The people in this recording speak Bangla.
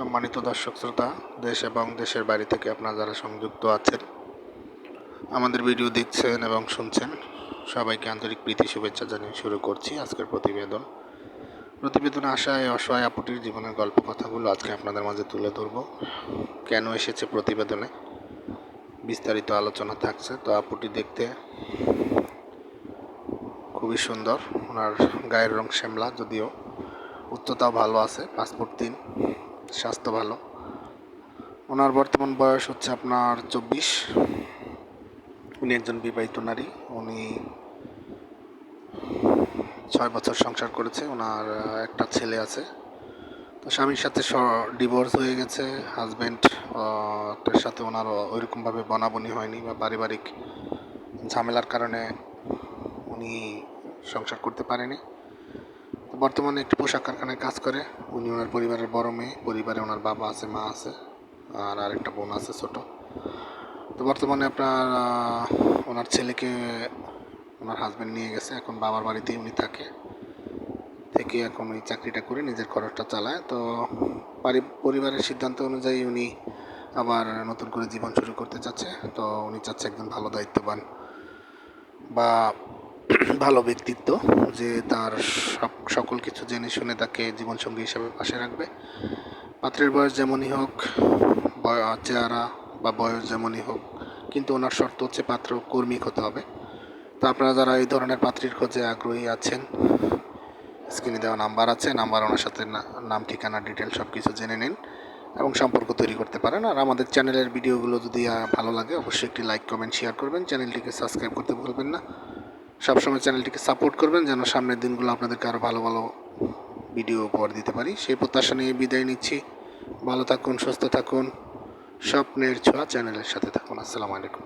সম্মানিত দর্শক শ্রোতা, দেশ এবং দেশের বাইরে থেকে আপনারা যারা সংযুক্ত আছেন, আমাদের ভিডিও দেখছেন এবং শুনছেন, সবাইকে আন্তরিক প্রীতি, শুভেচ্ছা জানিয়ে শুরু করছি আজকের প্রতিবেদন। প্রতিবেদনে এই অসহায়, আপুটির জীবনের গল্প কথাগুলো আজকে আপনাদের মাঝে তুলে ধরব। কেন এসেছে প্রতিবেদনে? বিস্তারিত আলোচনা থাকছে, তো আপুটি দেখতে খুবই সুন্দর। ওনার গায়ের রং শ্যামলা, যদিও উচ্চতাও ভালো আছে পাসপোর্ট তিন। স্বাস্থ্য ভালো। ওনার বর্তমান বয়স হচ্ছে আপনার চব্বিশ। উনি একজন বিবাহিত নারী। উনি ছয় বছর সংসার করেছে। ওনার একটা ছেলে আছে। তো স্বামীর সাথে ডিভোর্স হয়ে গেছে। হাজব্যান্ড সাথে ওনার ওইরকমভাবে বনাবনি হয়নি বা পারিবারিক ঝামেলার কারণে উনি সংসার করতে পারেনি। বর্তমানে একটি পোশাক কারখানায় কাজ করে। উনি ওনার পরিবারের বড় মেয়ে। পরিবারে ওনার বাবা আছে, মা আছে, আর আরেকটা বোন আছে ছোট। তো বর্তমানে আপনার ওনার ছেলেকে ওনার হাজব্যান্ড নিয়ে গেছে। এখন বাবার বাড়িতেই উনি থাকে। থেকে এখন ওই চাকরিটা করে নিজের খরচটা চালায়। তো পারি- পরিবারের সিদ্ধান্ত অনুযায়ী উনি আবার নতুন করে জীবন শুরু করতে চাচ্ছে। তো উনি চাচ্ছে একজন ভালো দায়িত্ববান বা ভালো ব্যক্তিত্ব যে তার সব, সকল কিছু জেনে শুনে তাকে জীবনসঙ্গী হিসাবে পাশে রাখবে। পাত্রের বয়স যেমনই হোক চেহারা বা বয়স যেমনই হোক, কিন্তু ওনার শর্ত হচ্ছে পাত্র কর্মিক হতে হবে। তো আপনারা যারা এই ধরনের পাত্রীর খোঁজে আগ্রহী আছেন স্ক্রিনে দেওয়া নাম্বার আছে নাম্বার ওনার সাথে নাম, ঠিকানা ডিটেল সব কিছু জেনে নিন এবং সম্পর্ক তৈরি করতে পারেন। আর আমাদের চ্যানেলের ভিডিওগুলো যদি ভালো লাগে, অবশ্যই একটি লাইক কমেন্ট শেয়ার করবেন। চ্যানেলটিকে সাবস্ক্রাইব করতে ভুলবেন না। সবসময় চ্যানেলটিকে সাপোর্ট করবেন যেন সামনের দিনগুলো আপনাদেরকে আরও ভালো ভালো ভিডিও উপহার দিতে পারি। সেই প্রত্যাশা নিয়ে বিদায় নিচ্ছি। ভালো থাকুন, সুস্থ থাকুন। স্বপ্নের ছোঁয়া চ্যানেলের সাথে থাকুন। আসসালামু আলাইকুম।